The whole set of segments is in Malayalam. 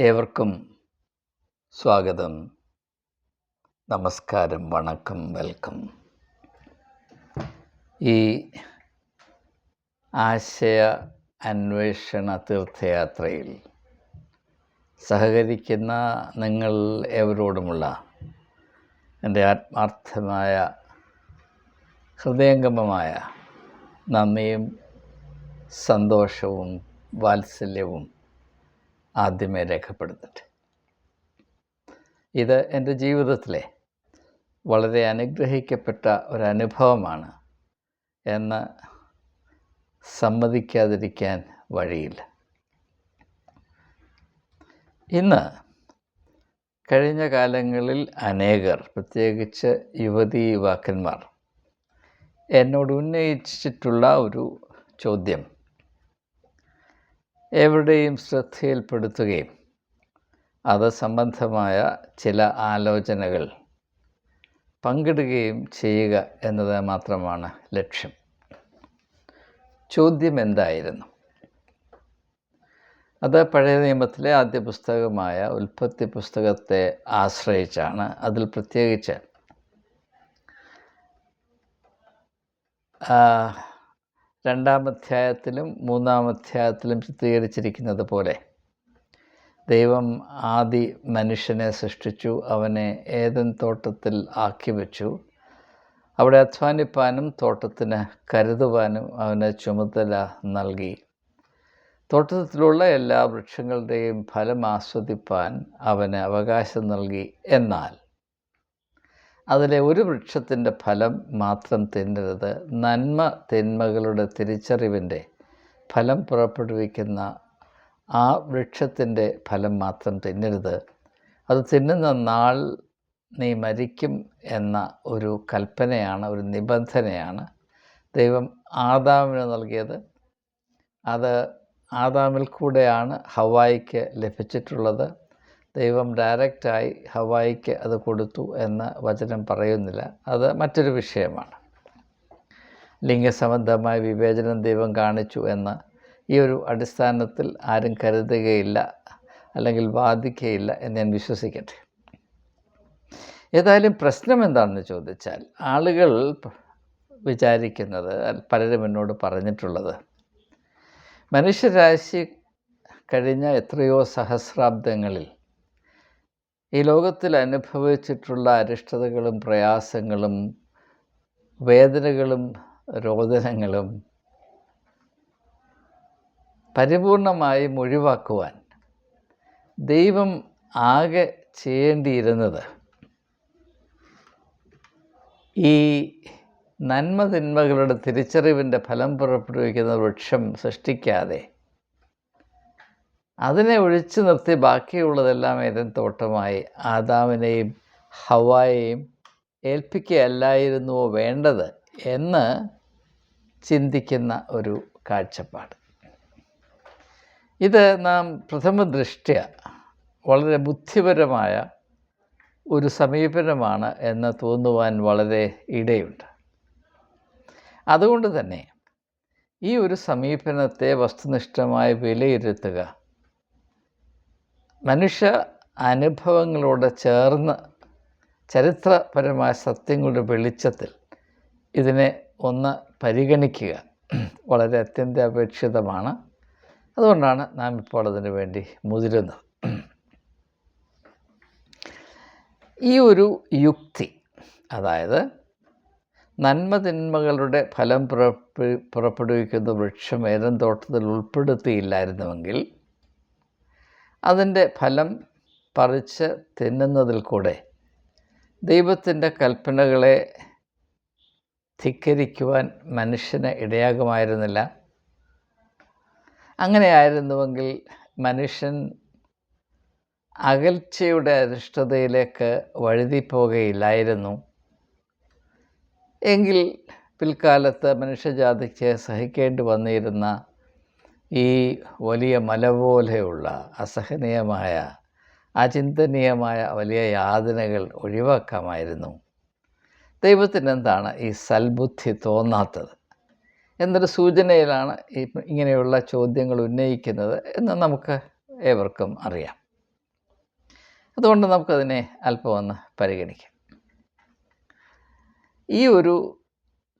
ഏവർക്കും സ്വാഗതം. നമസ്കാരം വണക്കം വെൽക്കം. ഈ ആശയ അന്വേഷണ തീർത്ഥയാത്രയിൽ സഹകരിക്കുന്ന നിങ്ങൾ ഏവരോടുമുള്ള എന്റെ ആത്മാർത്ഥമായ ഹൃദയംഗമമായ നന്ദിയും സന്തോഷവും വാത്സല്യവും ആദ്യമേ രേഖപ്പെടുത്തട്ടെ. ഇത് എന്റെ ജീവിതത്തിലെ വളരെ അനുഗ്രഹിക്കപ്പെട്ട ഒരനുഭവമാണ് എന്ന് സമ്മതിക്കാതിരിക്കാൻ വഴിയില്ല. ഇന്ന് കഴിഞ്ഞ കാലങ്ങളിൽ അനേകർ പ്രത്യേകിച്ച് യുവതി യുവാക്കന്മാർ എന്നോട് ഉന്നയിച്ചിട്ടുള്ള ഒരു ചോദ്യം എവിടെയും ശ്രദ്ധയിൽപ്പെടുത്തുകയും അത് സംബന്ധമായ ചില ആലോചനകൾ പങ്കിടുകയും ചെയ്യുക എന്നത് മാത്രമാണ് ലക്ഷ്യം. ചോദ്യം എന്തായിരുന്നു? അത് പഴയ നിയമത്തിലെ ആദ്യ പുസ്തകമായ ഉൽപ്പത്തി പുസ്തകത്തെ ആശ്രയിച്ചാണ് അതിൽ പ്രത്യേകിച്ച് രണ്ടാം അധ്യായത്തിലും മൂന്നാം അധ്യായത്തിലും ചിത്രീകരിച്ചിരിക്കുന്നത് പോലെ ദൈവം ആദി മനുഷ്യനെ സൃഷ്ടിച്ചു അവനെ ഏതൻ തോട്ടത്തിൽ ആക്കി വെച്ചു. അവിടെ അധ്വാനിപ്പാനും തോട്ടത്തിന് കരുതുവാനും അവന് ചുമതല നൽകി. തോട്ടത്തിലുള്ള എല്ലാ വൃക്ഷങ്ങളുടെയും ഫലം ആസ്വദിപ്പാൻ അവന് അവകാശം നൽകി. എന്നാൽ അതിലെ ഒരു വൃക്ഷത്തിന്റെ ഫലം മാത്രം തിന്നരുത്. നന്മ തിന്മകളുടെ തിരിച്ചറിവിന്റെ ഫലം പുറപ്പെടുവിക്കുന്ന ആ വൃക്ഷത്തിന്റെ ഫലം മാത്രം തിന്നരുത്. അത് തിന്നുന്ന നാൾ നീ മരിക്കും എന്ന ഒരു കൽപ്പനയാണ് ഒരു നിബന്ധനയാണ് ദൈവം ആദാമിന് നൽകിയത്. അത് ആദാമിൽ കൂടെയാണ് ഹവായിക്ക് ലഭിച്ചിട്ടുള്ളത്. ദൈവം ഡയറക്റ്റായി ഹവായിക്ക് അത് കൊടുത്തു എന്ന വചനം പറയുന്നില്ല. അത് മറ്റൊരു വിഷയമാണ്. ലിംഗസംബന്ധമായ വിവേചനം ദൈവം കാണിച്ചു എന്ന് ഈ ഒരു അടിസ്ഥാനത്തിൽ ആരും കരുതുകയില്ല അല്ലെങ്കിൽ വാദിക്കുകയില്ല എന്ന് ഞാൻ വിശ്വസിക്കട്ടെ. ഏതായാലും പ്രശ്നം എന്താണെന്ന് ചോദിച്ചാൽ ആളുകൾ വിചാരിക്കുന്നത് പലരും എന്നോട് പറഞ്ഞിട്ടുള്ളത് മനുഷ്യരാശി കഴിഞ്ഞ എത്രയോ സഹസ്രാബ്ദങ്ങളിൽ ഈ ലോകത്തിൽ അനുഭവിച്ചിട്ടുള്ള അരിഷ്ടതകളും പ്രയാസങ്ങളും വേദനകളും രോദനങ്ങളും പരിപൂർണമായും ഒഴിവാക്കുവാൻ ദൈവം ആകെ ചെയ്യേണ്ടിയിരുന്നത് ഈ നന്മതിന്മകളുടെ തിരിച്ചറിവിന്റെ ഫലം പുറപ്പെടുവിക്കുന്ന വൃക്ഷം സൃഷ്ടിക്കാതെ അതിനെ ഒഴിച്ചു നിർത്തി ബാക്കിയുള്ളതെല്ലാം ഏതൻ തോട്ടമായി. ആദാമിനെയും ഹവായെയും ഏൽപ്പിക്കുകയല്ലായിരുന്നുവോ വേണ്ടത് എന്ന് ചിന്തിക്കുന്ന ഒരു കാഴ്ചപ്പാട്. ഇത് നാം പ്രഥമ ദൃഷ്ട്യ വളരെ ബുദ്ധിപരമായ ഒരു സമീപനമാണ് എന്ന് തോന്നുവാൻ വളരെ ഇടയുണ്ട്. അതുകൊണ്ട് തന്നെ ഈ ഒരു സമീപനത്തെ വസ്തുനിഷ്ഠമായി വിലയിരുത്തുക മനുഷ്യ അനുഭവങ്ങളോട് ചേർന്ന് ചരിത്രപരമായ സത്യങ്ങളുടെ വെളിച്ചത്തിൽ ഇതിനെ ഒന്ന് പരിഗണിക്കുക വളരെ അത്യന്താപേക്ഷിതമാണ്. അതുകൊണ്ടാണ് നാം ഇപ്പോൾ അതിനു വേണ്ടി മുതിരുന്നത്. ഈ ഒരു യുക്തി അതായത് നന്മതിന്മകളുടെ ഫലം പുറപ്പെ പുറപ്പെടുവിക്കുന്ന വൃക്ഷം ഏതൻ തോട്ടത്തിൽ ഉൾപ്പെടുത്തിയില്ലായിരുന്നുവെങ്കിൽ അതിന്റെ ഫലം പറിച്ച് തിന്നുന്നതിൽ കൂടെ ദൈവത്തിന്റെ കൽപ്പനകളെ ധിക്കരിക്കുവാൻ മനുഷ്യന് ഇടയാകുമായിരുന്നില്ല. അങ്ങനെയായിരുന്നുവെങ്കിൽ മനുഷ്യൻ അകൽച്ചയുടെ അരിഷ്ടതയിലേക്ക് വഴുതിപ്പോകുകയില്ലായിരുന്നു എങ്കിൽ പിൽക്കാലത്ത് മനുഷ്യജാതിക്ക് സഹിക്കേണ്ടി വന്നിരുന്ന ഈ വലിയ മല പോലെയുള്ള അസഹനീയമായ അചിന്തനീയമായ വലിയ യാതനകൾ ഒഴിവാക്കാമായിരുന്നു. ദൈവത്തിന് എന്താണ് ഈ സൽബുദ്ധി തോന്നാത്തത്? എന്നൊരു സൂചനയിലാണ് ഇങ്ങനെയുള്ള ചോദ്യങ്ങൾ ഉന്നയിക്കുന്നത് എന്ന് നമുക്ക് ഏവർക്കും അറിയാം. അതുകൊണ്ട് നമുക്കതിനെ അല്പം ഒന്ന് പരിഗണിക്കാം. ഈ ഒരു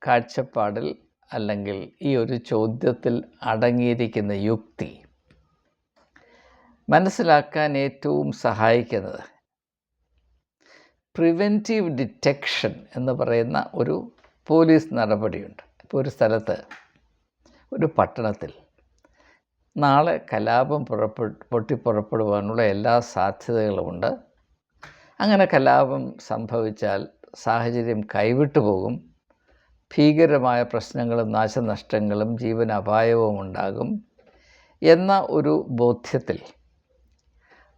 കാഴ്ചപ്പാടിൽ അല്ലെങ്കിൽ ഈ ഒരു ചോദ്യത്തിൽ അടങ്ങിയിരിക്കുന്ന യുക്തി മനസ്സിലാക്കാൻ ഏറ്റവും സഹായിക്കുന്നത് പ്രിവെന്റീവ് ഡിറ്റക്ഷൻ എന്ന് പറയുന്ന ഒരു പോലീസ് നടപടിയുണ്ട്. ഇപ്പോൾ ഒരു സ്ഥലത്ത് ഒരു പട്ടണത്തിൽ നാളെ കലാപം പുറപ്പെ പൊട്ടിപ്പുറപ്പെടുവാനുള്ള എല്ലാ സാധ്യതകളുമുണ്ട്. അങ്ങനെ കലാപം സംഭവിച്ചാൽ സാഹചര്യം കൈവിട്ടു പോകും. ഭീകരമായ പ്രശ്നങ്ങളും നാശനഷ്ടങ്ങളും ജീവനപായവും ഉണ്ടാകും എന്ന ഒരു ബോധ്യത്തിൽ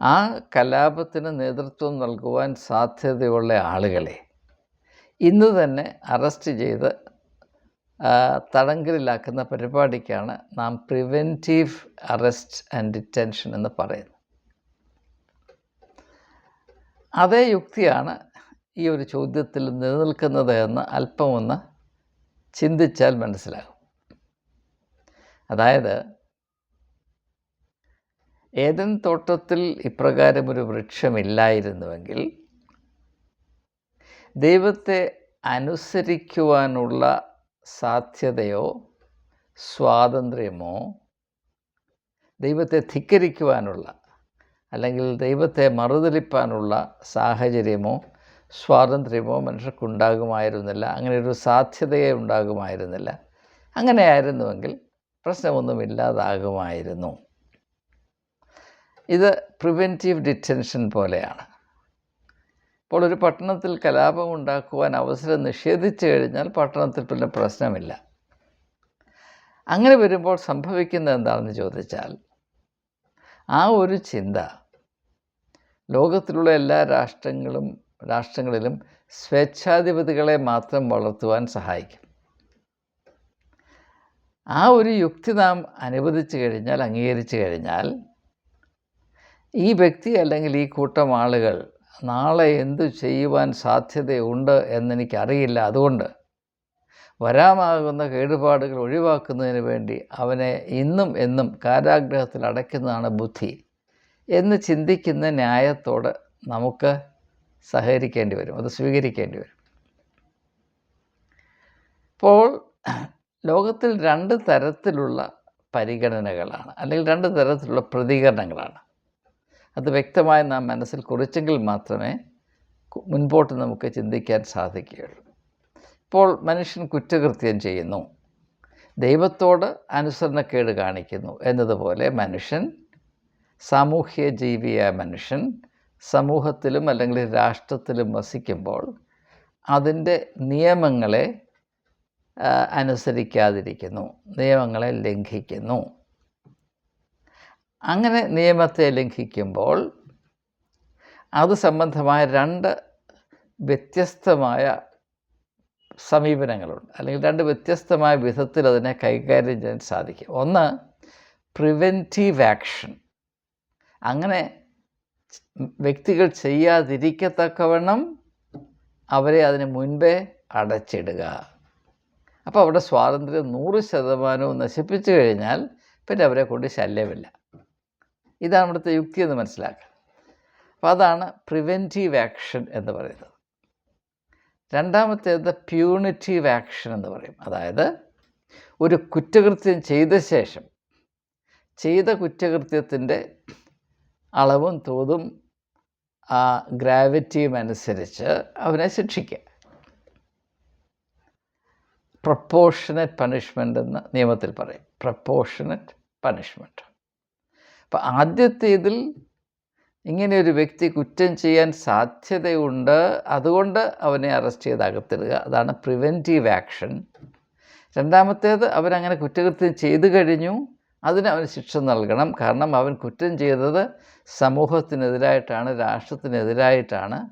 ആ കലാപത്തിന് നേതൃത്വം നൽകുവാൻ സാധ്യതയുള്ള ആളുകളെ ഇന്ന് തന്നെ അറസ്റ്റ് ചെയ്ത് തടങ്കലിലാക്കുന്ന പരിപാടിക്കാണ് നാം പ്രിവെന്റീവ് അറസ്റ്റ് ആൻഡ് ഡിറ്റൻഷൻ എന്ന് പറയുന്നത്. അതേ യുക്തിയാണ് ഈ ഒരു ചോദ്യത്തിൽ നിലനിൽക്കുന്നത് എന്ന് അല്പമൊന്ന് ചിന്തിച്ചാൽ മനസ്സിലാകും. അതായത് ഏതൻ തോട്ടത്തിൽ ഇപ്രകാരം ഒരു വൃക്ഷമില്ലായിരുന്നുവെങ്കിൽ ദൈവത്തെ അനുസരിക്കുവാനുള്ള സാധ്യതയോ സ്വാതന്ത്ര്യമോ ദൈവത്തെ ധിക്കരിക്കുവാനുള്ള അല്ലെങ്കിൽ ദൈവത്തെ മറുതലിപ്പാനുള്ള സാഹചര്യമോ സ്വാതന്ത്ര്യമോ മനുഷ്യർക്കുണ്ടാകുമായിരുന്നില്ല അങ്ങനെ ഒരു സാധ്യതയെ ഉണ്ടാകുമായിരുന്നില്ല. അങ്ങനെയായിരുന്നുവെങ്കിൽ പ്രശ്നമൊന്നുമില്ലാതാകുമായിരുന്നു ഇത് പ്രിവെന്റീവ് ഡിറ്റൻഷൻ പോലെയാണ്. ഇപ്പോൾ ഒരു പട്ടണത്തിൽ കലാപം ഉണ്ടാക്കുവാൻ അവസരം നിഷേധിച്ചു കഴിഞ്ഞാൽ പട്ടണത്തിൽ പിന്നെ പ്രശ്നമില്ല. അങ്ങനെ വരുമ്പോൾ സംഭവിക്കുന്നത് എന്താണെന്ന് ചോദിച്ചാൽ ആ ഒരു ചിന്ത ലോകത്തിലുള്ള എല്ലാ രാഷ്ട്രങ്ങളും രാഷ്ട്രങ്ങളിലും സ്വേച്ഛാധിപതികളെ മാത്രം വളർത്തുവാൻ സഹായിക്കും. ആ ഒരു യുക്തി നാം അനുവദിച്ചു കഴിഞ്ഞാൽ അംഗീകരിച്ചു കഴിഞ്ഞാൽ ഈ വ്യക്തി അല്ലെങ്കിൽ ഈ കൂട്ടം ആളുകൾ നാളെ എന്തു ചെയ്യുവാൻ സാധ്യതയുണ്ട് എന്നെനിക്കറിയില്ല. അതുകൊണ്ട് വരാമാകുന്ന കേടുപാടുകൾ ഒഴിവാക്കുന്നതിന് വേണ്ടി അവനെ ഇന്നും എന്നും കാരാഗ്രഹത്തിൽ അടയ്ക്കുന്നതാണ് ബുദ്ധി എന്ന് ചിന്തിക്കുന്ന ന്യായത്തോട് നമുക്ക് സഹകരിക്കേണ്ടി വരും അത് സ്വീകരിക്കേണ്ടി വരും. ഇപ്പോൾ ലോകത്തിൽ രണ്ട് തരത്തിലുള്ള പരിഗണനകളാണ് അല്ലെങ്കിൽ രണ്ട് തരത്തിലുള്ള പ്രതികരണങ്ങളാണ്. അത് വ്യക്തമായി നാം മനസ്സിൽ കുറിച്ചെങ്കിൽ മാത്രമേ മുൻപോട്ട് നമുക്ക് ചിന്തിക്കാൻ സാധിക്കുകയുള്ളൂ. ഇപ്പോൾ മനുഷ്യൻ കുറ്റകൃത്യം ചെയ്യുന്നു ദൈവത്തോട് അനുസരണക്കേട് കാണിക്കുന്നു എന്നതുപോലെ മനുഷ്യൻ സാമൂഹ്യ ജീവിയായ മനുഷ്യൻ സമൂഹത്തിലും അല്ലെങ്കിൽ രാഷ്ട്രത്തിലും വസിക്കുമ്പോൾ അതിന്റെ നിയമങ്ങളെ അനുസരിക്കാതിരിക്കുന്നു. നിയമങ്ങളെ ലംഘിക്കുന്നു. അങ്ങനെ നിയമത്തെ ലംഘിക്കുമ്പോൾ അത് സംബന്ധമായ രണ്ട് വ്യത്യസ്തമായ സമീപനങ്ങളുണ്ട്. അല്ലെങ്കിൽ രണ്ട് വ്യത്യസ്തമായ വിധത്തിൽ അതിനെ കൈകാര്യം ചെയ്യാൻ സാധിക്കും. ഒന്ന് പ്രിവെന്റീവ് ആക്ഷൻ അങ്ങനെ വ്യക്തികൾ ചെയ്യാതിരിക്കത്തക്കവണ്ണം അവരെ അതിന് മുൻപേ അടച്ചിടുക. അപ്പോൾ അവരുടെ സ്വാതന്ത്ര്യം നൂറ് ശതമാനവും നശിപ്പിച്ചു കഴിഞ്ഞാൽ പിന്നെ അവരെ കൊണ്ട് ശല്യമില്ല. ഇതാണ് ഇവിടുത്തെ യുക്തി എന്ന് മനസ്സിലാക്കുക അപ്പോൾ അതാണ് പ്രിവെന്റീവ് ആക്ഷൻ എന്ന് പറയുന്നത്. രണ്ടാമത്തേത് പ്യൂണിറ്റീവ് ആക്ഷൻ എന്ന് പറയും. അതായത് ഒരു കുറ്റകൃത്യം ചെയ്ത ശേഷം ചെയ്ത കുറ്റകൃത്യത്തിന്റെ അളവും തോതും ആ ഗ്രാവിറ്റിയും അനുസരിച്ച് അവനെ ശിക്ഷിക്കുക പ്രപ്പോഷനറ്റ് പണിഷ്മെന്റ് എന്ന് നിയമത്തിൽ പറയും. പ്രപ്പോഷനറ്റ് പണിഷ്മെന്റ് അപ്പം ആദ്യത്തേതിൽ ഇങ്ങനെ ഒരു വ്യക്തി കുറ്റം ചെയ്യാൻ സാധ്യതയുണ്ട്. അതുകൊണ്ട് അവനെ അറസ്റ്റ് ചെയ്ത് അകത്തിടുക. അതാണ് പ്രിവെന്റീവ് ആക്ഷൻ രണ്ടാമത്തേത് അവനങ്ങനെ കുറ്റകൃത്യം ചെയ്തു കഴിഞ്ഞു. അതിന് അവന് ശിക്ഷ നൽകണം. കാരണം അവൻ കുറ്റം ചെയ്തത് സമൂഹത്തിനെതിരായിട്ടാണ് രാഷ്ട്രത്തിനെതിരായിട്ടാണ്.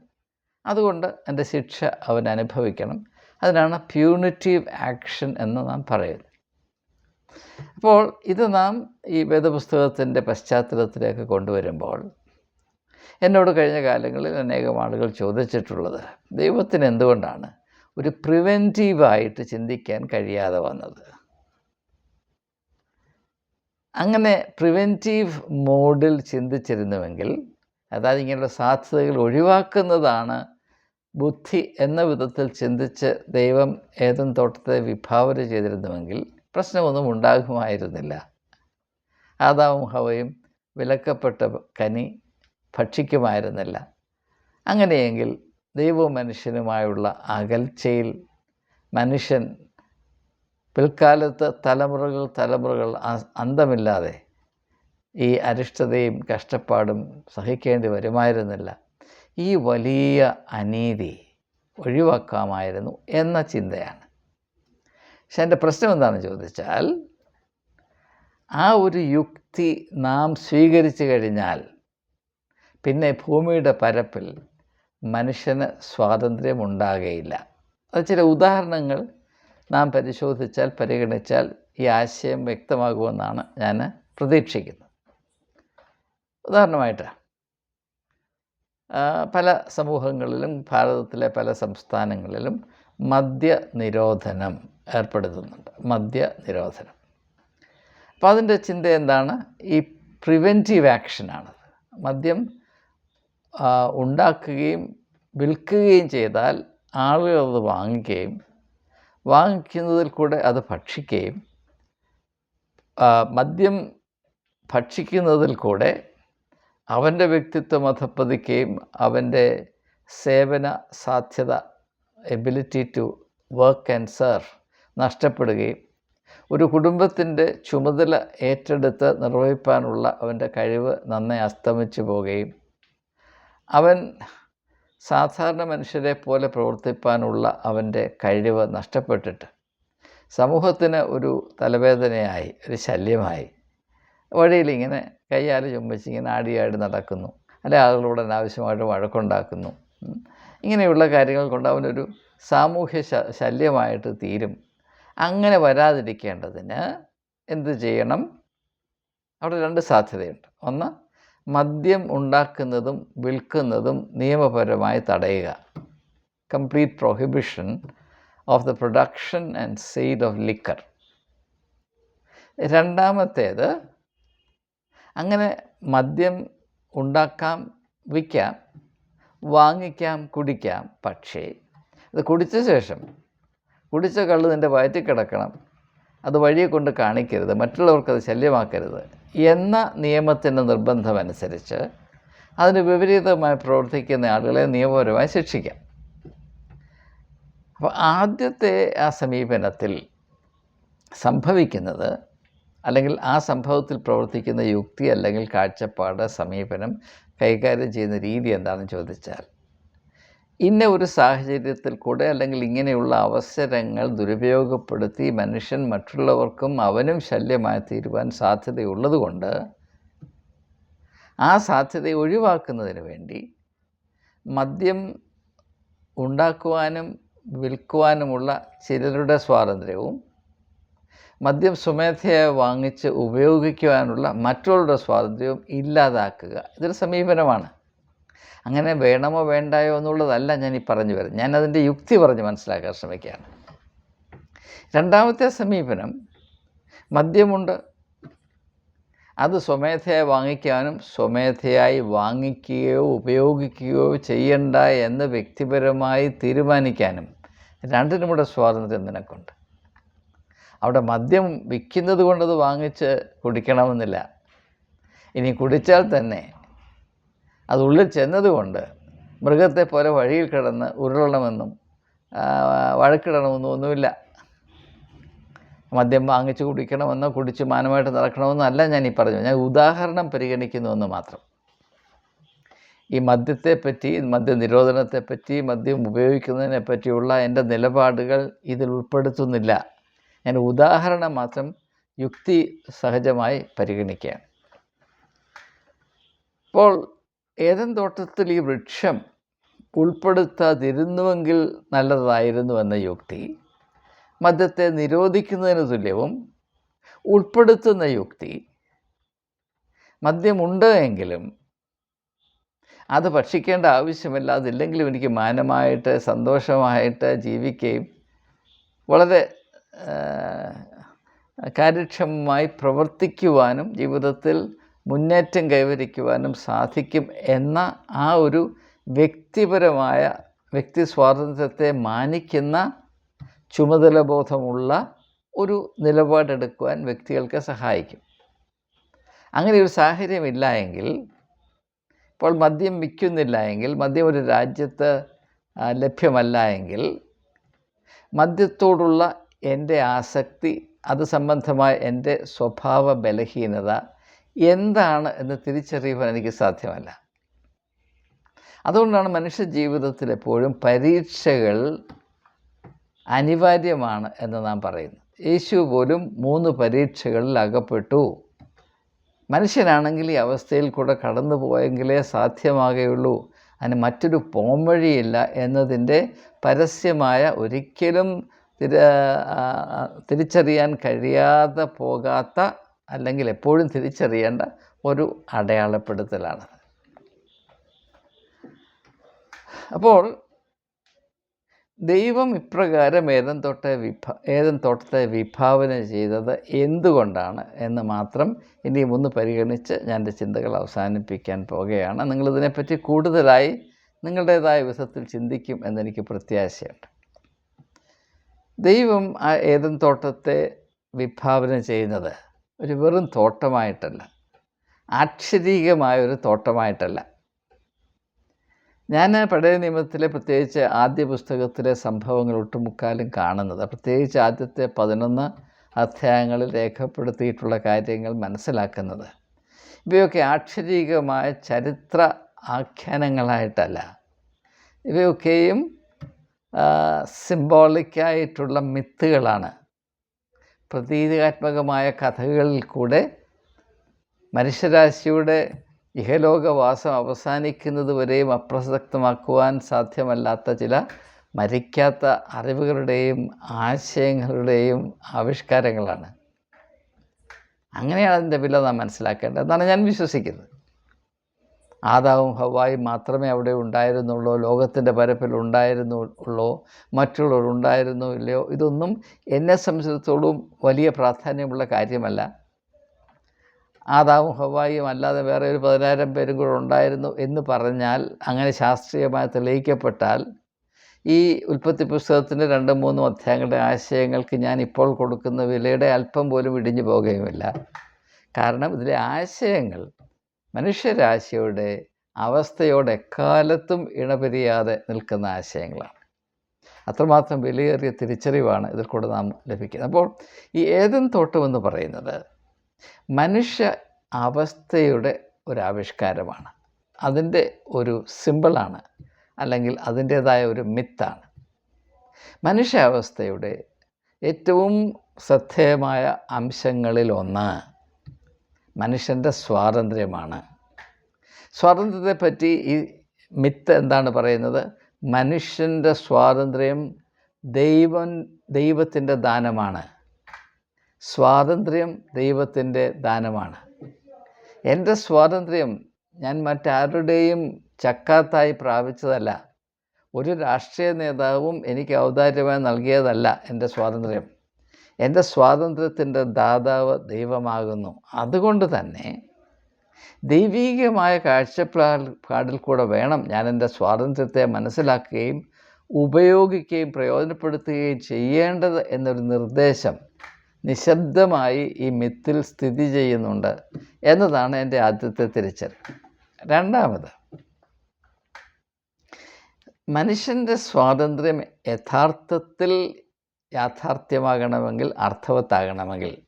അതുകൊണ്ട് എന്റെ ശിക്ഷ അവൻ അനുഭവിക്കണം അതിനാണ് പ്യൂണിറ്റീവ് ആക്ഷൻ എന്ന് നാം പറയുന്നത്. അപ്പോൾ ഇത് നാം ഈ വേദപുസ്തകത്തിന്റെ പശ്ചാത്തലത്തിലേക്ക് കൊണ്ടുവരുമ്പോൾ എന്നോട് കഴിഞ്ഞ കാലങ്ങളിൽ അനേകം ആളുകൾ ചോദിച്ചിട്ടുള്ളത് ദൈവത്തിന് എന്തുകൊണ്ടാണ് ഒരു പ്രിവെന്റീവായിട്ട് ചിന്തിക്കാൻ കഴിയാതെ വന്നത്? അങ്ങനെ പ്രിവെന്റീവ് മോഡിൽ ചിന്തിച്ചിരുന്നുവെങ്കിൽ അതായത് ഇങ്ങനെയുള്ള സാധ്യതകൾ ഒഴിവാക്കുന്നതാണ് ബുദ്ധി എന്ന വിധത്തിൽ ചിന്തിച്ച് ദൈവം ഏതും തോട്ടത്തെ വിഭാവന ചെയ്തിരുന്നുവെങ്കിൽ പ്രശ്നമൊന്നും ഉണ്ടാകുമായിരുന്നില്ല. ആദാവും ഹവയും വിലക്കപ്പെട്ട കനി ഭക്ഷിക്കുമായിരുന്നില്ല. അങ്ങനെയെങ്കിൽ ദൈവവും മനുഷ്യനുമായുള്ള അകൽച്ചയിൽ മനുഷ്യൻ പിൽക്കാലത്ത് തലമുറകൾ തലമുറകൾ അന്തമില്ലാതെ ഈ അരിഷ്ടതയും കഷ്ടപ്പാടും സഹിക്കേണ്ടി വരുമായിരുന്നില്ല. ഈ വലിയ അനീതി ഒഴിവാക്കാമായിരുന്നു എന്ന ചിന്തയാണ്. പക്ഷെ എന്റെ പ്രശ്നം എന്താണെന്ന് ചോദിച്ചാൽ ആ ഒരു യുക്തി നാം സ്വീകരിച്ചു കഴിഞ്ഞാൽ പിന്നെ ഭൂമിയുടെ പരപ്പിൽ മനുഷ്യന് സ്വാതന്ത്ര്യമുണ്ടാകുകയില്ല അത് ചില ഉദാഹരണങ്ങൾ നാം പരിശോധിച്ചാൽ പരിഗണിച്ചാൽ ഈ ആശയം വ്യക്തമാകുമെന്നാണ് ഞാൻ പ്രതീക്ഷിക്കുന്നത്. ഉദാഹരണമായിട്ട് പല സമൂഹങ്ങളിലും ഭാരതത്തിലെ പല സംസ്ഥാനങ്ങളിലും മദ്യ നിരോധനം ഏർപ്പെടുത്തുന്നുണ്ട്. മദ്യ നിരോധനം. അപ്പോൾ അതിന്റെ ചിന്ത എന്താണ്? ഈ പ്രിവെന്റീവ് ആക്ഷനാണത്. മദ്യം ഉണ്ടാക്കുകയും വിൽക്കുകയും ചെയ്താൽ ആളുകൾ അത് വാങ്ങിക്കുകയും വാങ്ങിക്കുന്നതിൽ കൂടെ അത് ഭക്ഷിക്കുകയും മദ്യം ഭക്ഷിക്കുന്നതിൽ കൂടെ അവന്റെ വ്യക്തിത്വം അധപ്പതിക്കുകയും അവന്റെ സേവന സാധ്യത ability to work and serve നഷ്ടപ്പെടുകയും ഒരു കുടുംബത്തിന്റെ ചുമതല ഏറ്റെടുത്ത് നിർവഹിക്കാനുള്ള അവന്റെ കഴിവ് നന്നായി അസ്തമിച്ചു പോവുകയും അവൻ സാധാരണ മനുഷ്യരെ പോലെ പ്രവർത്തിപ്പാനുള്ള അവന്റെ കഴിവ് നഷ്ടപ്പെട്ടിട്ട് സമൂഹത്തിന് ഒരു തലവേദനയായി ഒരു ശല്യമായി. വഴിയിൽ ഇങ്ങനെ കയ്യാൽ ചുംബിച്ച് ഇങ്ങനെ ആടിയാടി നടക്കുന്നു. അല്ലെ ആളുകളോട് അനാവശ്യമായിട്ട് വഴക്കുണ്ടാക്കുന്നു. ഇങ്ങനെയുള്ള കാര്യങ്ങൾ കൊണ്ട് അവനൊരു സാമൂഹ്യ ശല്യമായിട്ട് തീരും. അങ്ങനെ വരാതിരിക്കേണ്ടതിന് എന്ത് ചെയ്യണം? അവിടെ രണ്ട് സാധ്യതയുണ്ട്. ഒന്ന് മദ്യം ഉണ്ടാക്കുന്നതും വിൽക്കുന്നതും നിയമപരമായി തടയുക. Complete prohibition of the production and sale of liquor രണ്ടാമത്തേത് അങ്ങനെ മദ്യം ഉണ്ടാക്കാം വിൽക്കാം വാങ്ങിക്കാം കുടിക്കാം. പക്ഷേ അത് കുടിച്ച ശേഷം കുടിച്ച കള്ള് നിന്റെ വയറ്റിൽ കിടക്കണം. അത് വഴിയെ കൊണ്ട് കാണിക്കരുത്. മറ്റുള്ളവർക്കത് ശല്യമാക്കരുത്. എന്ന നിയമത്തിന്റെ നിർബന്ധമനുസരിച്ച് അതിന് വിപരീതമായി പ്രവർത്തിക്കുന്ന ആളുകളെ നിയമപരമായി ശിക്ഷിക്കാം. അപ്പോൾ ആദ്യത്തെ ആ സമീപനത്തിൽ സംഭവിക്കുന്നത് അല്ലെങ്കിൽ ആ സംഭവത്തിൽ പ്രവർത്തിക്കുന്ന യുക്തി അല്ലെങ്കിൽ കാഴ്ചപ്പാട് സമീപനം കൈകാര്യം ചെയ്യുന്ന രീതി എന്താണെന്ന് ചോദിച്ചാൽ ഇന്ന ഒരു സാഹചര്യത്തിൽ കൂടെ അല്ലെങ്കിൽ ഇങ്ങനെയുള്ള അവസരങ്ങൾ ദുരുപയോഗപ്പെടുത്തി മനുഷ്യൻ മറ്റുള്ളവർക്കും അവനും ശല്യമായി തീരുവാൻ സാധ്യതയുള്ളതുകൊണ്ട് ആ സാധ്യത ഒഴിവാക്കുന്നതിന് വേണ്ടി മദ്യം ഉണ്ടാക്കുവാനും വിൽക്കുവാനുമുള്ള ചിലരുടെ സ്വാതന്ത്ര്യവും മദ്യം സ്വമേധയായി വാങ്ങിച്ച് ഉപയോഗിക്കുവാനുള്ള മറ്റുള്ളവരുടെ സ്വാതന്ത്ര്യവും ഇല്ലാതാക്കുക. ഇതൊരു സമീപനമാണ്. അങ്ങനെ വേണമോ വേണ്ടായോ എന്നുള്ളതല്ല ഞാൻ ഈ പറഞ്ഞു വരുന്നത്. ഞാൻ അതിന്റെ യുക്തി പറഞ്ഞ് മനസ്സിലാക്കാൻ ശ്രമിക്കുകയാണ്. രണ്ടാമത്തെ സമീപനം മദ്യമുണ്ട്. അത് സ്വമേധയായി വാങ്ങിക്കാനും സ്വമേധയായി വാങ്ങിക്കുകയോ ഉപയോഗിക്കുകയോ ചെയ്യണ്ട എന്ന് വ്യക്തിപരമായി തീരുമാനിക്കാനും രണ്ടിനുമുടെ സ്വാതന്ത്ര്യം നിനക്കുണ്ട്. അവിടെ മദ്യം വിൽക്കുന്നത് കൊണ്ടത് വാങ്ങിച്ച് കുടിക്കണമെന്നില്ല. ഇനി കുടിച്ചാൽ തന്നെ അത് ഉള്ളിൽ ചെന്നതുകൊണ്ട് മൃഗത്തെ പോലെ വഴിയിൽ കിടന്ന് ഉരുളണമെന്നും വഴക്കിടണമെന്നും ഒന്നുമില്ല. മദ്യം വാങ്ങിച്ച് കുടിക്കണമെന്നോ കുടിച്ച് മാനമായിട്ട് നടക്കണമെന്നോ അല്ല ഞാൻ ഈ പറഞ്ഞു ഞാൻ ഉദാഹരണം പരിഗണിക്കുന്നുവെന്ന് മാത്രം. ഈ മദ്യത്തെപ്പറ്റി മദ്യ നിരോധനത്തെപ്പറ്റി മദ്യം ഉപയോഗിക്കുന്നതിനെ പറ്റിയുള്ള എന്റെ നിലപാടുകൾ ഇതിൽ ഉൾപ്പെടുത്തുന്നില്ല. ഞാൻ ഉദാഹരണം മാത്രം യുക്തി സഹജമായി പരിഗണിക്കുകയാണ്. അപ്പോൾ ഏതൻ തോട്ടത്തിൽ ഈ വൃക്ഷം ഉൾപ്പെടുത്താതിരുന്നുവെങ്കിൽ നല്ലതായിരുന്നു എന്ന യുക്തി. മദ്യത്തെ നിരോധിക്കുന്നതിന് തുല്യവും ഉൾപ്പെടുത്തുന്ന യുക്തി. മദ്യമുണ്ട് എങ്കിലും അത് ഭക്ഷിക്കേണ്ട ആവശ്യമില്ല. അതില്ലെങ്കിലും എനിക്ക് മാനമായിട്ട് സന്തോഷമായിട്ട് ജീവിക്കുകയും വളരെ കാര്യക്ഷമമായി പ്രവർത്തിക്കുവാനും ജീവിതത്തിൽ മുന്നേറ്റം കൈവരിക്കുവാനും സാധിക്കും എന്ന ആ ഒരു വ്യക്തിപരമായ വ്യക്തി സ്വാതന്ത്ര്യത്തെ മാനിക്കുന്ന ചുമതലബോധമുള്ള ഒരു നിലപാടെടുക്കുവാൻ വ്യക്തികൾക്ക് സഹായിക്കും. അങ്ങനെ ഒരു സാഹചര്യമില്ല എങ്കിൽ ഇപ്പോൾ മദ്യം വിൽക്കുന്നില്ല എങ്കിൽ മദ്യം ഒരു രാജ്യത്ത് ലഭ്യമല്ല എങ്കിൽ മദ്യത്തോടുള്ള എന്റെ ആസക്തി അത് സംബന്ധമായ എന്റെ സ്വഭാവ ബലഹീനത എന്താണ് എന്ന് തിരിച്ചറിയുവാൻ എനിക്ക് സാധ്യമല്ല. അതുകൊണ്ടാണ് മനുഷ്യ ജീവിതത്തിൽ എപ്പോഴും പരീക്ഷകൾ അനിവാര്യമാണ് എന്ന് നാം പറയുന്നു യേശു പോലും മൂന്ന് പരീക്ഷകളിൽ അകപ്പെട്ടു. മനുഷ്യനാണെങ്കിൽ ഈ അവസ്ഥയിൽ കൂടെ കടന്നു പോയെങ്കിലേ സാധ്യമാകുകയുള്ളൂ. അതിന് മറ്റൊരു പോംവഴിയില്ല എന്നതിന്റെ പരസ്യമായ ഒരിക്കലും തിരിച്ചറിയാൻ കഴിയാതെ പോകാത്ത അല്ലെങ്കിൽ എപ്പോഴും തിരിച്ചറിയേണ്ട ഒരു അടയാളപ്പെടുത്തലാണ്. അപ്പോൾ ദൈവം ഇപ്രകാരം ഏതൻ തൊട്ടെ വിഭ ഏതൻ തോട്ടത്തെ വിഭാവനം ചെയ്തത് എന്തുകൊണ്ടാണ് എന്ന് മാത്രം ഇനിയും ഒന്ന് പരിഗണിച്ച് ഞാൻ എന്റെ ചിന്തകൾ അവസാനിപ്പിക്കാൻ പോകുകയാണ്. നിങ്ങളിതിനെപ്പറ്റി കൂടുതലായി നിങ്ങളുടേതായ വിധത്തിൽ ചിന്തിക്കും എന്നെനിക്ക് പ്രത്യാശയുണ്ട്. ദൈവം ആ ഏതൻ തോട്ടത്തെ വിഭാവനം ചെയ്യുന്നത് ഒരു വെറും തോട്ടമായിട്ടല്ല. ആക്ഷരീകമായ ഒരു തോട്ടമായിട്ടല്ല. ഞാൻ പഴയ നിയമത്തിലെ പ്രത്യേകിച്ച് ആദ്യ പുസ്തകത്തിലെ സംഭവങ്ങൾ ഒട്ടുമുക്കാലും കാണുന്നത് പ്രത്യേകിച്ച് ആദ്യത്തെ പതിനൊന്ന് അധ്യായങ്ങളിൽ രേഖപ്പെടുത്തിയിട്ടുള്ള കാര്യങ്ങൾ മനസ്സിലാക്കുന്നത്. ഇവയൊക്കെ ആക്ഷരീകമായ ചരിത്ര ആഖ്യാനങ്ങളായിട്ടല്ല. ഇവയൊക്കെയും സിംബോളിക്കായിട്ടുള്ള മിത്തുകളാണ്. പ്രതീകാത്മകമായ കഥകളിൽ കൂടെ മനുഷ്യരാശിയുടെ ഇഹലോകവാസം അവസാനിക്കുന്നത് വരെയും അപ്രസക്തമാക്കുവാൻ സാധ്യമല്ലാത്ത ചില മരിക്കാത്ത അറിവുകളുടെയും ആശയങ്ങളുടെയും ആവിഷ്കാരങ്ങളാണ്. അങ്ങനെയാണ് അതിന്റെ വില നാം മനസ്സിലാക്കേണ്ടത് എന്നാണ് ഞാൻ വിശ്വസിക്കുന്നത്. ആദാവും ഹവായും മാത്രമേ അവിടെ ഉണ്ടായിരുന്നുള്ളൂ? ലോകത്തിന്റെ പരപ്പിൽ ഉണ്ടായിരുന്നു ഉള്ളോ? മറ്റുള്ളവർ ഉണ്ടായിരുന്നോ ഇല്ലയോ? ഇതൊന്നും എന്നെ സംബന്ധിച്ചിടത്തോളം വലിയ പ്രാധാന്യമുള്ള കാര്യമല്ല. ആദാവും ഹവായും അല്ലാതെ വേറെ ഒരു പതിനായിരം പേരും കൂടെ ഉണ്ടായിരുന്നു എന്ന് പറഞ്ഞാൽ അങ്ങനെ ശാസ്ത്രീയമായി തെളിയിക്കപ്പെട്ടാൽ ഈ ഉൽപ്പത്തി പുസ്തകത്തിന്റെ രണ്ടും മൂന്നും അധ്യായങ്ങളുടെ ആശയങ്ങൾക്ക് ഞാൻ ഇപ്പോൾ കൊടുക്കുന്ന വിലയുടെ അല്പം പോലും ഇടിഞ്ഞു പോകുകയുമില്ല. കാരണം ഇതിലെ ആശയങ്ങൾ മനുഷ്യരാശിയുടെ അവസ്ഥയോടെ എക്കാലത്തും ഇണപിരിയാതെ നിൽക്കുന്ന ആശയങ്ങളാണ്. അത്രമാത്രം വിലയേറിയ തിരിച്ചറിവാണ് ഇതിൽ കൂടെ നാം ലഭിക്കുന്നത്. അപ്പോൾ ഈ ഏതൻ തോട്ടം എന്ന് പറയുന്നത് മനുഷ്യ അവസ്ഥയുടെ ഒരു ആവിഷ്കാരമാണ്. അതിന്റെ ഒരു സിമ്പിളാണ് അല്ലെങ്കിൽ അതിന്റേതായ ഒരു മിത്താണ്. മനുഷ്യാവസ്ഥയുടെ ഏറ്റവും ശ്രദ്ധേയമായ അംശങ്ങളിലൊന്ന് മനുഷ്യന്റെ സ്വാതന്ത്ര്യമാണ്. സ്വാതന്ത്ര്യത്തെപ്പറ്റി ഈ മിത്ത് എന്താണ് പറയുന്നത്? മനുഷ്യന്റെ സ്വാതന്ത്ര്യം ദൈവം ദൈവത്തിന്റെ ദാനമാണ്. സ്വാതന്ത്ര്യം ദൈവത്തിന്റെ ദാനമാണ്. എന്റെ സ്വാതന്ത്ര്യം ഞാൻ മറ്റാരുടെയും ചക്കാത്തായി പ്രാപിച്ചതല്ല. ഒരു രാഷ്ട്രീയ നേതാവും എനിക്ക് ഔദാര്യമായി നൽകിയതല്ല എന്റെ സ്വാതന്ത്ര്യം. എന്റെ സ്വാതന്ത്ര്യത്തിന്റെ ദാതാവ് ദൈവമാകുന്നു. അതുകൊണ്ട് തന്നെ ദൈവീകമായ കാഴ്ചപ്പാടിൽ കൂടെ വേണം ഞാൻ എന്റെ സ്വാതന്ത്ര്യത്തെ മനസ്സിലാക്കുകയും ഉപയോഗിക്കുകയും പ്രയോജനപ്പെടുത്തുകയും ചെയ്യേണ്ടത് എന്നൊരു നിർദ്ദേശം നിശബ്ദമായി ഈ മിത്തിൽ സ്ഥിതി ചെയ്യുന്നുണ്ട് എന്നതാണ് എന്റെ ആദ്യത്തെ തിരിച്ചറിവ്. രണ്ടാമത് മനുഷ്യന്റെ സ്വാതന്ത്ര്യം യഥാർത്ഥത്തിൽ യാഥാർത്ഥ്യമാകണമെങ്കിൽ അർത്ഥവത്താകണമെങ്കിൽ.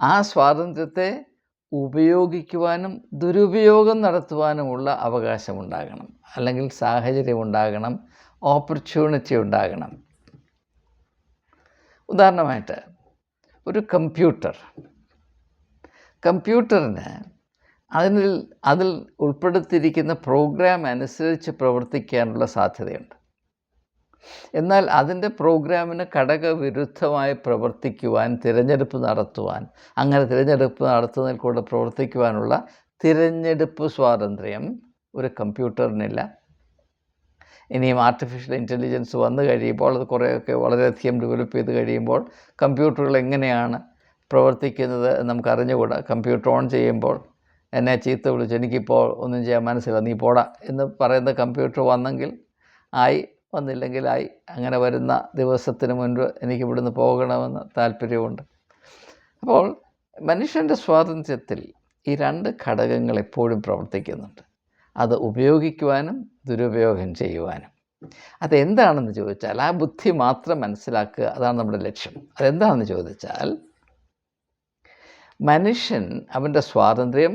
ആ സ്വാതന്ത്ര്യത്തെ ഉപയോഗിക്കുവാനും ദുരുപയോഗം നടത്തുവാനുമുള്ള അവകാശമുണ്ടാകണം. അല്ലെങ്കിൽ സാഹചര്യം ഉണ്ടാകണം ഓപ്പർച്യൂണിറ്റി ഉണ്ടാകണം. ഉദാഹരണമായിട്ട് ഒരു കമ്പ്യൂട്ടർ കമ്പ്യൂട്ടറിന് അതിൽ അതിൽ ഉൾപ്പെടുത്തിയിരിക്കുന്ന പ്രോഗ്രാം അനുസരിച്ച് പ്രവർത്തിക്കാനുള്ള സാധ്യതയുണ്ട്. എന്നാൽ അതിന്റെ പ്രോഗ്രാമിന് ഘടകവിരുദ്ധമായി പ്രവർത്തിക്കുവാൻ തിരഞ്ഞെടുപ്പ് നടത്തുവാൻ അങ്ങനെ തിരഞ്ഞെടുപ്പ് നടത്തുന്നതിൽ കൂടെ പ്രവർത്തിക്കുവാനുള്ള തിരഞ്ഞെടുപ്പ് സ്വാതന്ത്ര്യം ഒരു കമ്പ്യൂട്ടറിനില്ല. ഇനിയും ആർട്ടിഫിഷ്യൽ ഇന്റലിജൻസ് വന്നു കഴിയുമ്പോൾ അത് കുറേയൊക്കെ വളരെയധികം ഡെവലപ്പ് ചെയ്ത് കഴിയുമ്പോൾ കമ്പ്യൂട്ടറുകൾ എങ്ങനെയാണ് പ്രവർത്തിക്കുന്നത് നമുക്ക് അറിഞ്ഞുകൂടാ കമ്പ്യൂട്ടർ ഓൺ ചെയ്യുമ്പോൾ എന്നെ ചീത്ത വിളിച്ച് എനിക്കിപ്പോൾ ഒന്നും ചെയ്യാൻ മനസ്സില്ല നീ പോടാ എന്ന് പറയുന്ന കമ്പ്യൂട്ടർ വന്നെങ്കിൽ ആയി വന്നില്ലെങ്കിൽ ആയി അങ്ങനെ വരുന്ന ദിവസത്തിന് മുൻപ് എനിക്ക് ഇവിടുന്ന് പോകണമെന്ന് താല്പര്യമുണ്ട്. അപ്പോൾ മനുഷ്യന്റെ സ്വാതന്ത്ര്യത്തിൽ ഈ രണ്ട് ഘടകങ്ങൾ എപ്പോഴും പ്രവർത്തിക്കുന്നുണ്ട്. അത് ഉപയോഗിക്കുവാനും ദുരുപയോഗം ചെയ്യുവാനും. അതെന്താണെന്ന് ചോദിച്ചാൽ ആ ബുദ്ധി മാത്രം മനസ്സിലാക്കുക അതാണ് നമ്മുടെ ലക്ഷ്യം. അതെന്താണെന്ന് ചോദിച്ചാൽ മനുഷ്യൻ അവന്റെ സ്വാതന്ത്ര്യം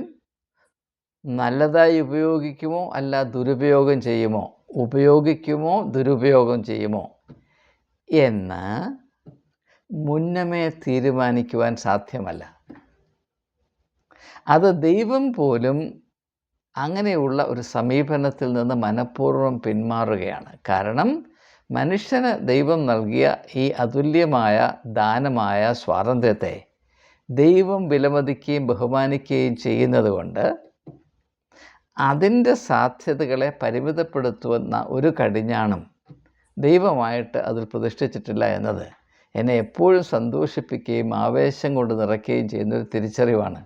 നല്ലതായി ഉപയോഗിക്കുമോ അല്ല ദുരുപയോഗം ചെയ്യുമോ ഉപയോഗിക്കുമോ ദുരുപയോഗം ചെയ്യുമോ എന്ന് മുന്നമേ തീരുമാനിക്കുവാൻ സാധ്യമല്ല. അത് ദൈവം പോലും അങ്ങനെയുള്ള ഒരു സമീപനത്തിൽ നിന്ന് മനഃപൂർവം പിന്മാറുകയാണ്. കാരണം മനുഷ്യന് ദൈവം നൽകിയ ഈ അതുല്യമായ ദാനമായ സ്വാതന്ത്ര്യത്തെ ദൈവം വിലമതിക്കുകയും ബഹുമാനിക്കുകയും ചെയ്യുന്നത് കൊണ്ട് അതിന്റെ സാധ്യതകളെ പരിമിതപ്പെടുത്തുന്ന ഒരു കടിഞ്ഞാണും ദൈവമായിട്ട് അതിൽ പ്രതിഷ്ഠിച്ചിട്ടില്ല എന്നത് എന്നെ എപ്പോഴും സന്തോഷിപ്പിക്കുകയും ആവേശം കൊണ്ട് നിറയ്ക്കുകയും ചെയ്യുന്നൊരു തിരിച്ചറിവാണ്.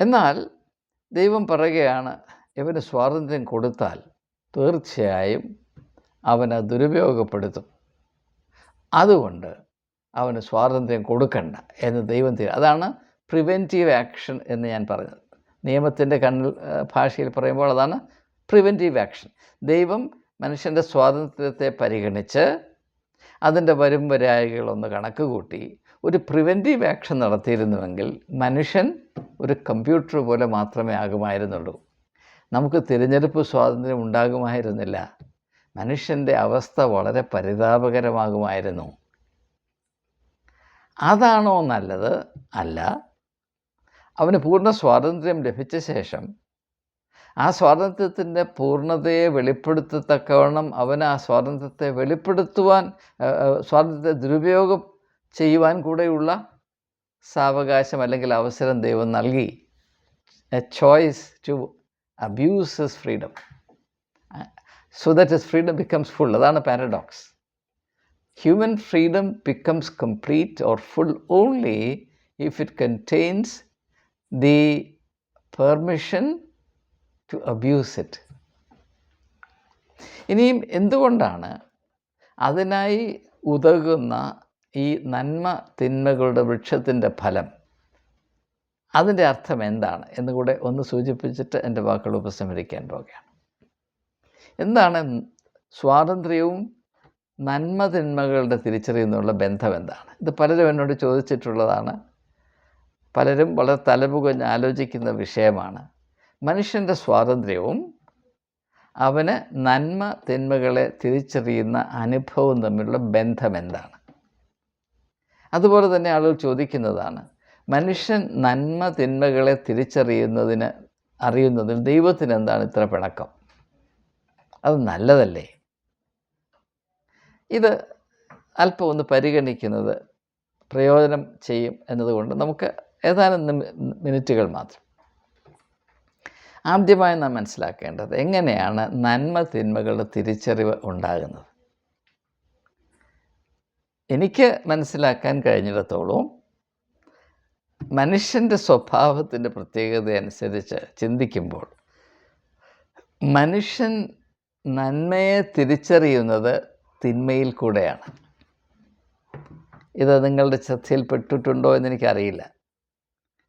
എന്നാൽ ദൈവം പറയുകയാണ് ഇവന് സ്വാതന്ത്ര്യം കൊടുത്താൽ തീർച്ചയായും അവനെ ദുരുപയോഗപ്പെടുത്തും. അതുകൊണ്ട് അവന് സ്വാതന്ത്ര്യം കൊടുക്കണ്ട എന്ന് ദൈവം തീരും അതാണ് പ്രിവെന്റീവ് ആക്ഷൻ എന്ന് ഞാൻ പറഞ്ഞത് നിയമത്തിന്റെ കണ്ണിൽ ഭാഷയിൽ പറയുമ്പോൾ അതാണ് പ്രിവെന്റീവ് ആക്ഷൻ ദൈവം മനുഷ്യന്റെ സ്വാതന്ത്ര്യത്തെ പരിഗണിച്ച് അതിന്റെ വരും വരായികളൊന്ന് കണക്ക് കൂട്ടി ഒരു പ്രിവെന്റീവ് ആക്ഷൻ നടത്തിയിരുന്നുവെങ്കിൽ മനുഷ്യൻ ഒരു കമ്പ്യൂട്ടർ പോലെ മാത്രമേ ആകുമായിരുന്നുള്ളൂ. നമുക്ക് തിരഞ്ഞെടുപ്പ് സ്വാതന്ത്ര്യം ഉണ്ടാകുമായിരുന്നില്ല. മനുഷ്യന്റെ അവസ്ഥ വളരെ പരിതാപകരമാകുമായിരുന്നു. അതാണോ നല്ലത്? അല്ല. അവന് പൂർണ സ്വാതന്ത്ര്യം ലഭിച്ച ശേഷം ആ സ്വാതന്ത്ര്യത്തിന്റെ പൂർണതയെ വെളിപ്പെടുത്തത്തക്കവണ്ണം അവൻ ആ സ്വാതന്ത്ര്യത്തെ വെളിപ്പെടുത്തുവാൻ സ്വാതന്ത്ര്യത്തെ ദുരുപയോഗം ചെയ്യുവാൻ കൂടെയുള്ള സാവകാശം അല്ലെങ്കിൽ അവസരം ദൈവം നൽകി. A choice to abuse his freedom so that his freedom becomes full അതാണ് paradox human freedom becomes complete or full only if it contains the permission to abuse it ഇനിയും എന്തുകൊണ്ടാണ് അതിനായി ഉതകുന്ന ഈ നന്മ തിന്മകളുടെ വൃക്ഷത്തിന്റെ ഫലം? അതിന്റെ അർത്ഥം എന്താണ്? എന്നുകൂടെ ഒന്ന് സൂചിപ്പിച്ചിട്ട് എന്റെ വാക്കുകൾ ഉപസംഹരിക്കാൻ പോകുകയാണ് എന്താണ് സ്വാതന്ത്ര്യവും നന്മ തിന്മകളുടെ തിരിച്ചറിയുന്നുള്ള ബന്ധം എന്താണ്? ഇത് പലരും എന്നോട് ചോദിച്ചിട്ടുള്ളതാണ്. പലരും വളരെ തലപുകഞ്ഞ് ആലോചിക്കുന്ന വിഷയമാണ്. മനുഷ്യന്റെ സ്വാതന്ത്ര്യവും അവന് നന്മ തിന്മകളെ തിരിച്ചറിയുന്ന അനുഭവവും തമ്മിലുള്ള ബന്ധം എന്താണ്? അതുപോലെ തന്നെ ആളുകൾ ചോദിക്കുന്നതാണ് മനുഷ്യൻ നന്മ തിന്മകളെ തിരിച്ചറിയുന്നതിന് അറിയുന്നതിൽ ദൈവത്തിന് എന്താണ് ഇത്ര പിണക്കം? അത് നല്ലതല്ലേ? ഇത് അല്പം ഒന്ന് പരിഗണിക്കുന്നത് പ്രയോജനം ചെയ്യും എന്നതുകൊണ്ട് നമുക്ക് ഏതാനും മിനിറ്റുകൾ മാത്രം. ആദ്യമായി നാം മനസ്സിലാക്കേണ്ടത് എങ്ങനെയാണ് നന്മ തിന്മകളുടെ തിരിച്ചറിവ് ഉണ്ടാകുന്നത്? എനിക്ക് മനസ്സിലാക്കാൻ കഴിഞ്ഞിടത്തോളം മനുഷ്യന്റെ സ്വഭാവത്തിന്റെ പ്രത്യേകത അനുസരിച്ച് ചിന്തിക്കുമ്പോൾ മനുഷ്യൻ നന്മയെ തിരിച്ചറിയുന്നത് തിന്മയിൽ കൂടെയാണ്. ഇത് നിങ്ങളുടെ ശ്രദ്ധയിൽപ്പെട്ടിട്ടുണ്ടോ എന്നെനിക്കറിയില്ല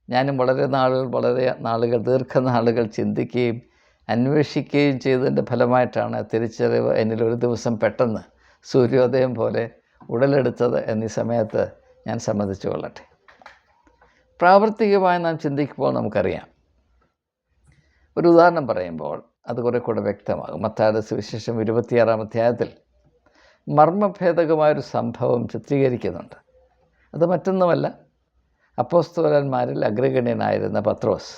ഞാനും വളരെ നാളുകൾ വളരെ നാളുകൾ ദീർഘനാളുകൾ ചിന്തിക്കുകയും അന്വേഷിക്കുകയും ചെയ്തതിന്റെ ഫലമായിട്ടാണ് തിരിച്ചറിവ് എന്നിൽ ഒരു ദിവസം പെട്ടെന്ന് സൂര്യോദയം പോലെ ഉടലെടുത്തത് എന്നീ സമയത്ത് ഞാൻ സമ്മതിച്ചു കൊള്ളട്ടെ. പ്രാവർത്തികമായി നാം ചിന്തിക്കുമ്പോൾ നമുക്കറിയാം. ഒരു ഉദാഹരണം പറയുമ്പോൾ അത് കുറേ കൂടെ വ്യക്തമാകും. മത്താട് സുവിശേഷം ഇരുപത്തിയാറാം അധ്യായത്തിൽ മർമ്മഭേദകമായൊരു സംഭവം ചിത്രീകരിക്കുന്നുണ്ട്. അത് മറ്റൊന്നുമല്ല. അപ്പോസ്തോലന്മാരിൽ അഗ്രഗണ്യനായിരുന്ന പത്രോസ്.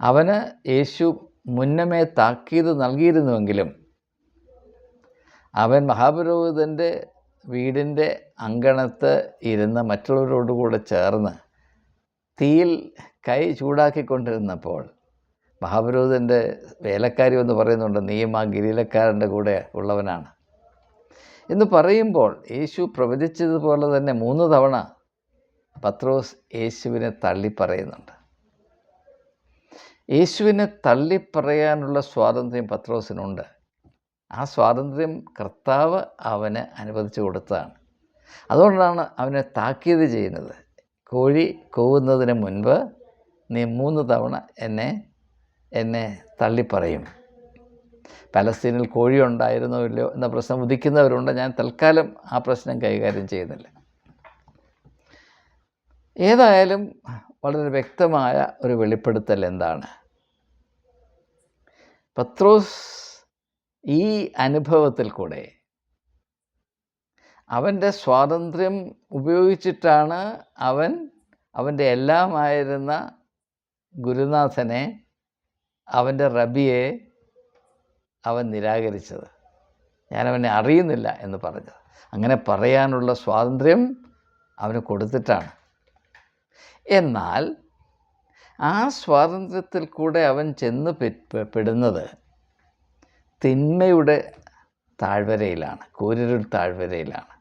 അവന് യേശു മുന്നമേ താക്കീത് നൽകിയിരുന്നുവെങ്കിലും അവൻ മഹാപുരോഹിതന്റെ വീടിന്റെ അങ്കണത്ത് ഇരുന്ന് മറ്റുള്ളവരോടുകൂടെ ചേർന്ന് തീയിൽ കൈ ചൂടാക്കിക്കൊണ്ടിരുന്നപ്പോൾ മഹാപുരോഹിതന്റെ വേലക്കാരി എന്ന് പറയുന്നുണ്ട് നീയും ആ കൂടെ ഉള്ളവനാണ്. എന്ന് പറയുമ്പോൾ യേശു പ്രവചിച്ചതുപോലെ തന്നെ മൂന്ന് തവണ പത്രോസ് യേശുവിനെ തള്ളിപ്പറയുന്നുണ്ട് യേശുവിനെ തള്ളിപ്പറയാനുള്ള സ്വാതന്ത്ര്യം പത്രോസിനുണ്ട്. ആ സ്വാതന്ത്ര്യം കർത്താവ് അവന് അനുവദിച്ചു കൊടുത്തതാണ്. അതുകൊണ്ടാണ് അവനെ താക്കീത് ചെയ്യുന്നത്. കോഴി കൂവുന്നതിന് മുൻപ് നീ മൂന്ന് തവണ എന്നെ എന്നെ തള്ളിപ്പറയും പലസ്തീനിൽ കോഴി ഉണ്ടായിരുന്നോ ഇല്ലയോ എന്ന പ്രശ്നം ഉദിക്കുന്നവരുണ്ട്. ഞാൻ തൽക്കാലം ആ പ്രശ്നം കൈകാര്യം ചെയ്യുന്നില്ല. ഏതായാലും വളരെ വ്യക്തമായ ഒരു വെളിപ്പെടുത്തൽ എന്താണ്? പത്രോസ് ഈ അനുഭവത്തിൽ കൂടെ അവന്റെ സ്വാതന്ത്ര്യം ഉപയോഗിച്ചിട്ടാണ് അവൻ അവന്റെ എല്ലാമായിരുന്ന ഗുരുനാഥനെ അവന്റെ റബിയെ അവൻ നിരാകരിച്ചത്. ഞാനവനെ അറിയുന്നില്ല എന്ന് പറഞ്ഞത്. അങ്ങനെ പറയാനുള്ള സ്വാതന്ത്ര്യം അവന് കൊടുത്തിട്ടാണ്. എന്നാൽ ആ സ്വാതന്ത്ര്യത്തിൽ കൂടെ അവൻ ചെന്ന് പെടുന്നത് തിന്മയുടെ താഴ്വരയിലാണ് കൂരിരുൾ താഴ്വരയിലാണ്.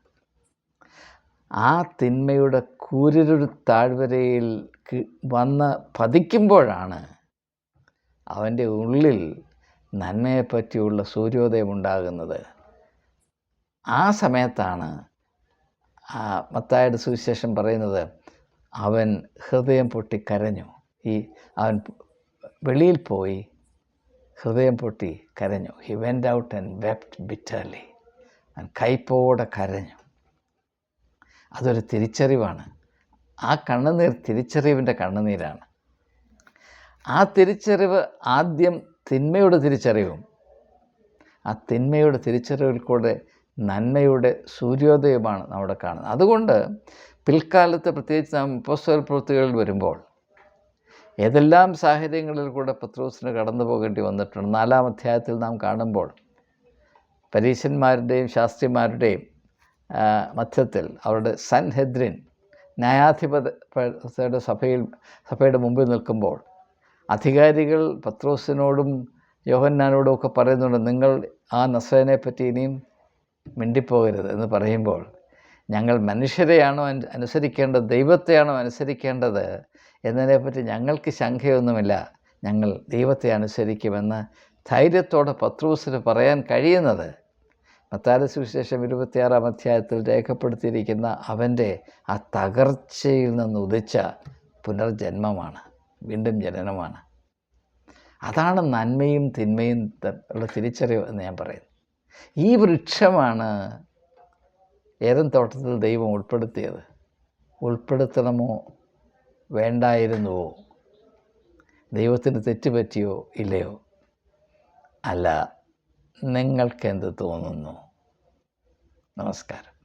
ആ തിന്മയുടെ കൂരിരുൾ താഴ്വരയിൽ വന്ന് പതിക്കുമ്പോഴാണ് അവന്റെ ഉള്ളിൽ നന്മയെപ്പറ്റിയുള്ള സൂര്യോദയം ഉണ്ടാകുന്നത്. ആ സമയത്താണ് മത്തായുടെ സുവിശേഷം പറയുന്നത് അവൻ ഹൃദയം പൊട്ടി കരഞ്ഞു. ഈ അവൻ വെളിയിൽ പോയി ഹൃദയം പൊട്ടി കരഞ്ഞു. He went out and wept bitterly അവൻ കൈപ്പോടെ കരഞ്ഞു. അതൊരു തിരിച്ചറിവാണ്. ആ കണ്ണുനീർ തിരിച്ചറിവിന്റെ കണ്ണുനീരാണ്. ആ തിരിച്ചറിവ് ആദ്യം തിന്മയുടെ തിരിച്ചറിവും ആ തിന്മയുടെ തിരിച്ചറിവിൽ കൂടെ നന്മയുടെ സൂര്യോദയമാണ് നമ്മുടെ കാണുന്നത്. അതുകൊണ്ട് പിൽക്കാലത്ത് പ്രത്യേകിച്ച് നാം പോസ്റ്റർ പ്രവൃത്തികളിൽ വരുമ്പോൾ ഏതെല്ലാം സാഹചര്യങ്ങളിൽ കൂടെ പത്രോസിന് കടന്നു പോകേണ്ടി വന്നിട്ടുണ്ട്? നാലാം അധ്യായത്തിൽ നാം കാണുമ്പോൾ പരീശന്മാരുടെയും ശാസ്ത്രിമാരുടെയും മധ്യത്തിൽ അവരുടെ സൻഹെദ്രിൻ ന്യായാധിപതയുടെ സഭയിൽ സഭയുടെ മുമ്പിൽ നിൽക്കുമ്പോൾ അധികാരികൾ പത്രോസിനോടും യോഹന്നാനോടും ഒക്കെ പറയുന്നുണ്ട് നിങ്ങൾ ആ നസ്രനെ പറ്റി ഇനിയും മിണ്ടിപ്പോകരുത് എന്ന് പറയുമ്പോൾ ഞങ്ങൾ മനുഷ്യരെയാണോ അനുസരിക്കേണ്ടത്? ദൈവത്തെയാണോ അനുസരിക്കേണ്ടത്? എന്നതിനെപ്പറ്റി ഞങ്ങൾക്ക് ശങ്കയൊന്നുമില്ല. ഞങ്ങൾ ദൈവത്തെ അനുസരിക്കുമെന്ന് ധൈര്യത്തോടെ പത്രൂസിന് പറയാൻ കഴിയുന്നത്. മത്താല സുവിശേഷം ഇരുപത്തിയാറാം അധ്യായത്തിൽ രേഖപ്പെടുത്തിയിരിക്കുന്ന അവന്റെ ആ തകർച്ചയിൽ നിന്ന് ഉദിച്ച പുനർജന്മമാണ്. വീണ്ടും ജനനമാണ്. അതാണ് നന്മയും തിന്മയും ഉള്ള തിരിച്ചറിവ് എന്ന് ഞാൻ പറയുന്നു. ഈ വൃക്ഷമാണ് ഏതൻ തോട്ടത്തിൽ ദൈവം ഉൾപ്പെടുത്തിയത്. ഉൾപ്പെടുത്തണമോ? വേണ്ടായിരുന്നുവോ? ദൈവത്തിന് തെറ്റുപറ്റിയോ ഇല്ലയോ? അല്ല നിങ്ങൾക്കെന്ത് തോന്നുന്നു? നമസ്കാരം.